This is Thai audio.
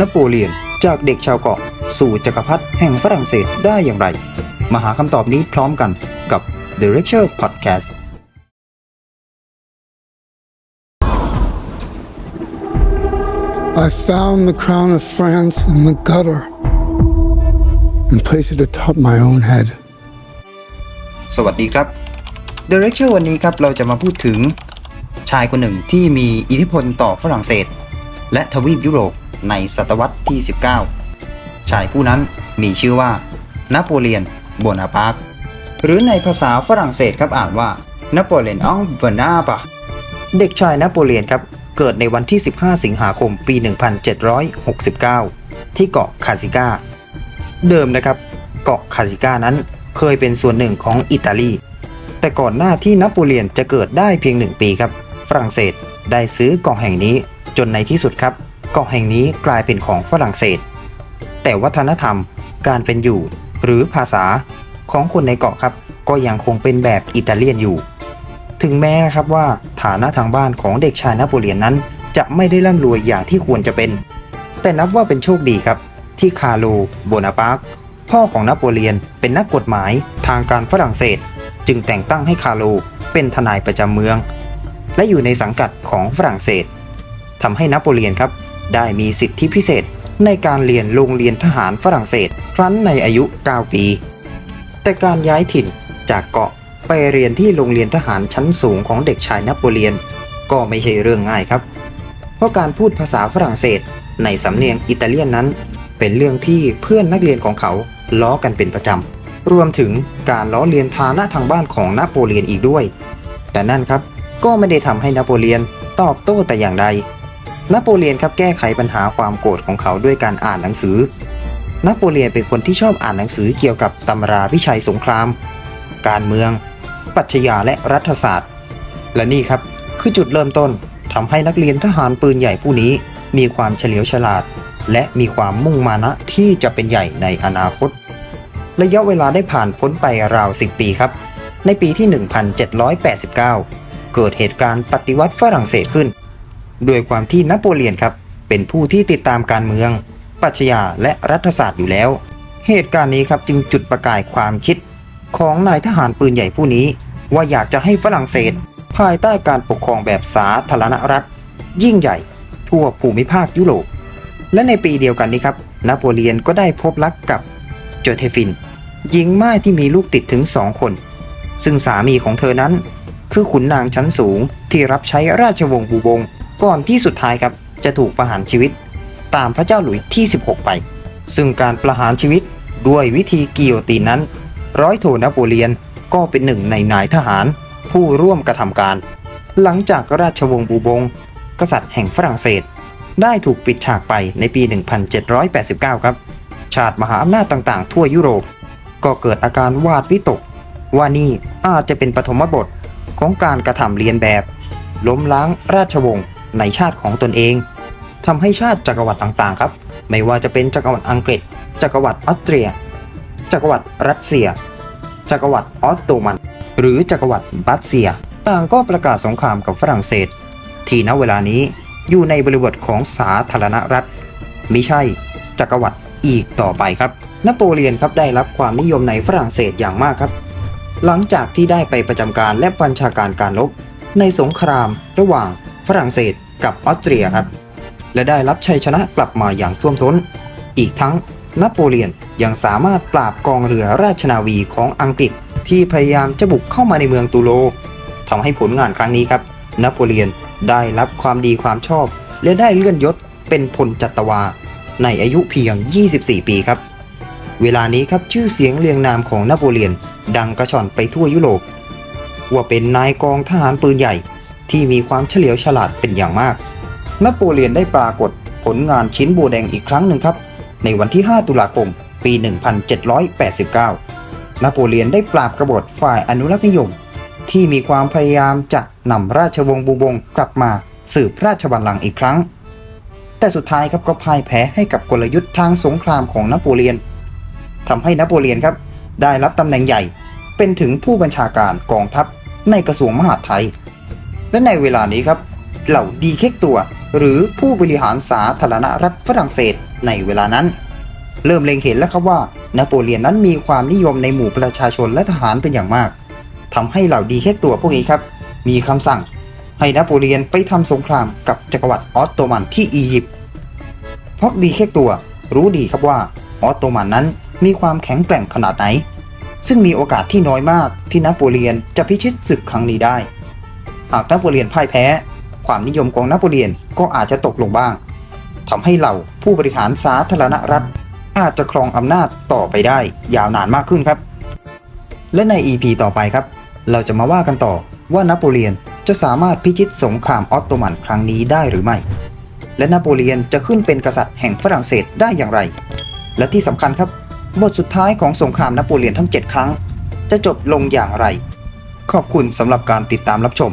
นโปเลียนจากเด็กชาวเกาะ สู่จักรพรรดิแห่งฝรั่งเศสได้อย่างไร มาหาคำตอบนี้พร้อมกันกับ The Lecture Podcast I found the crown of France in the gutter and placed it atop my own head. สวัสดีครับ The Lecture วันนี้ครับเราจะมาพูดถึงชายคนหนึ่งที่มีอิทธิพลต่อฝรั่งเศส และทวีปยุโรป ในศตวรรษที่ 19 ชายผู้นั้นมีชื่อว่า นโปเลียนโบนาปาร์ตหรือในภาษาฝรั่งเศสครับอ่านว่านโปเลียนอองโบนาปาร์ตเด็กชายนโปเลียนครับเกิดในวันที่ 15 สิงหาคมปี 1769 ที่เกาะคาซิก้า เดิมนะครับ เกาะคาซิก้านั้นเคยเป็นส่วนหนึ่งของอิตาลี แต่ก่อนหน้าที่นโปเลียนจะเกิดได้เพียงหนึ่งปีครับ ฝรั่งเศสได้ซื้อเกาะแห่งนี้จนในที่สุดครับ เกาะแห่งนี้กลายเป็นของฝรั่งเศส แต่วัฒนธรรม การเป็นอยู่ หรือภาษาของคนในเกาะครับ ก็ยังคงเป็นแบบอิตาเลียนอยู่ ถึงแม้นะครับว่าฐานะทางบ้านของเด็กชายนโปเลียนนั้น จะไม่ได้ร่ำรวยอย่างที่ควรจะเป็น แต่นับว่าเป็นโชคดีครับ ที่คาร์โลโบนาปาร์ตพ่อของนโปเลียนเป็นนักกฎหมายทางการฝรั่งเศส จึงแต่งตั้งให้คาร์โลเป็นทนายประจำเมือง และอยู่ในสังกัดของฝรั่งเศสทำให้นโปเลียนครับ ได้มีสิทธิพิเศษในการเรียนโรงเรียนทหารฝรั่งเศส ครั้นในอายุ 9 ปี แต่การย้ายถิ่นจากเกาะไปเรียนที่โรงเรียนทหารชั้นสูงของเด็กชายนโปเลียน ก็ไม่ใช่เรื่องง่ายครับ เพราะการพูดภาษาฝรั่งเศสในสำเนียงอิตาเลียนนั้น เป็นเรื่องที่เพื่อนนักเรียนของเขาล้อกันเป็นประจำ รวมถึงการล้อเลียนฐานะทางบ้านของนโปเลียนอีกด้วย แต่นั่นครับก็ไม่ได้ทำให้นโปเลียนตอบโต้แต่อย่างใด นโปเลียนครับแก้ไขปัญหาความโกรธของเขาด้วยการอ่านหนังสือนโปเลียนเป็นคนที่ชอบอ่านหนังสือเกี่ยวกับตำราวิชัยสงคราม การเมือง ปัชญาและรัฐศาสตร์ และนี่ครับคือจุดเริ่มต้นทำให้นักเรียนทหารปืนใหญ่ผู้นี้ มีความเฉลียวฉลาด และมีความมุ่งมานะที่จะเป็นใหญ่ในอนาคต ระยะเวลาได้ผ่านพ้นไปราว10ปีครับ ในปีที่ 1789 เกิดเหตุการณ์ปฏิวัติฝรั่งเศสขึ้น ด้วยความที่นโปเลียนครับเป็นผู้ที่ติดตามการเมืองปรัชญาและรัฐศาสตร์อยู่แล้ว เหตุการณ์นี้ครับจึงจุดประกายความคิด ของนายทหารปืนใหญ่ผู้นี้ ว่าอยากจะให้ฝรั่งเศส ภายใต้การปกครองแบบสาธารณรัฐ ยิ่งใหญ่ ทั่วภูมิภาคยุโรปและในปีเดียวกันนี้ครับนโปเลียนก็ได้พบรักกับโจเทฟินหญิงม่ายที่มีลูกติดถึงสองคน ซึ่งสามีของเธอนั้น คือขุนนางชั้นสูงที่รับใช้ราชวงศ์บูบง ก่อนที่สุดท้ายครับจะถูกประหารชีวิต ตามพระเจ้าหลุยที่ 16 ไป ซึ่งการประหารชีวิตด้วยวิธีกิโยตินนั้น ร้อยโทนโปเลียนก็เป็นหนึ่งในนายทหารผู้ร่วมกระทำการ หลังจากราชวงศ์บูบง กษัตริย์แห่งฝรั่งเศส ได้ถูกปิดฉากไปในปี 1789 ครับ ชาติมหาอำนาจต่างๆ ทั่วยุโรป ก็เกิดอาการวาดวิตก ว่านี่อาจจะเป็นปฐมบทของการกระทำเลียนแบบ ล้มล้างราชวงศ์ ในชาติของตนเองทำให้ชาติจักรวรรดิต่างๆ ครับ ไม่ว่าจะเป็นจักรวรรดิอังกฤษ จักรวรรดิออสเตรีย จักรวรรดิรัสเซีย จักรวรรดิออตโตมัน หรือจักรวรรดิบัสเซีย ต่างก็ประกาศสงครามกับฝรั่งเศส ที่ณเวลานี้อยู่ในบริบทของสาธารณรัฐมิใช่จักรวรรดิอีกต่อไปครับ นโปเลียนครับได้รับความนิยมในฝรั่งเศสอย่างมากครับ หลังจากที่ได้ไปประจำการและบัญชาการการรบในสงครามระหว่าง ฝรั่งเศสกับออสเตรียครับ และได้รับชัยชนะกลับมาอย่างท่วมท้น อีกทั้งนโปเลียนยังสามารถปราบกองเรือราชนาวีของอังกฤษที่พยายามจะบุกเข้ามาในเมืองตูโลทำให้ผลงานครั้งนี้ครับนโปเลียนได้รับความดีความชอบ และได้เลื่อนยศเป็นพลจัตวา ในอายุเพียง 24 ปีครับ เวลานี้ครับชื่อเสียงเรียงนามของนโปเลียนดังกระชอนไปทั่วยุโรปว่าเป็นนายกองทหารปืนใหญ่ ที่มีความเฉลียวฉลาดเป็นอย่างมาก นโปเลียนได้ปรากฏผลงานชิ้นโบแดงอีกครั้งหนึ่งครับ ในวันที่ 5 ตุลาคม ปี 1789 นโปเลียนได้ปราบกบฏฝ่ายอนุรักษ์นิยม ที่มีความพยายามจะนำราชวงศ์บูบงกลับมาสืบราชบัลลังก์อีกครั้ง แต่สุดท้ายครับก็พ่ายแพ้ให้กับกลยุทธ์ทางสงครามของนโปเลียนทำให้นโปเลียนครับได้รับตำแหน่งใหญ่เป็นถึงผู้บัญชาการกองทัพในกระทรวงมหาดไทย และในเวลานี้ครับ เหล่าดีเค็กตัว หรือผู้บริหารสาธารณรัฐฝรั่งเศสในเวลานั้น เริ่มเล็งเห็นแล้วครับว่า นโปเลียนนั้นมีความนิยมในหมู่ประชาชนและทหารเป็นอย่างมากทำให้เหล่าดีแค่ตัวพวกนี้ครับ มีคำสั่ง ให้นโปเลียนไปทำสงครามกับจักรวรรดิออตโตมันที่อียิปต์เพราะดีแค่ตัวรู้ดีครับว่าออตโตมันนั้นมีความแข็งแกร่งขนาดไหน ซึ่งมีโอกาสที่น้อยมากที่นโปเลียนจะพิชิตศึกครั้งนี้ได้ หากนโปเลียนพ่ายแพ้ ความนิยมของนโปเลียนก็อาจจะตกลงบ้างทำให้เหล่าผู้บริหารสาธารณรัฐ อาจจะครองอำนาจต่อไปได้ ยาวนานมากขึ้นครับ และใน EP ต่อไปครับ เราจะมาว่ากันต่อว่านโปเลียนจะสามารถพิชิตสงครามออตโตมันครั้งนี้ได้หรือไม่ และนโปเลียนจะขึ้นเป็นกษัตริย์แห่งฝรั่งเศสได้อย่างไร และที่สำคัญครับ บทสุดท้ายของสงครามนโปเลียนทั้ง 7 ครั้ง จะจบลงอย่างไร ขอบคุณสำหรับการติดตามรับชม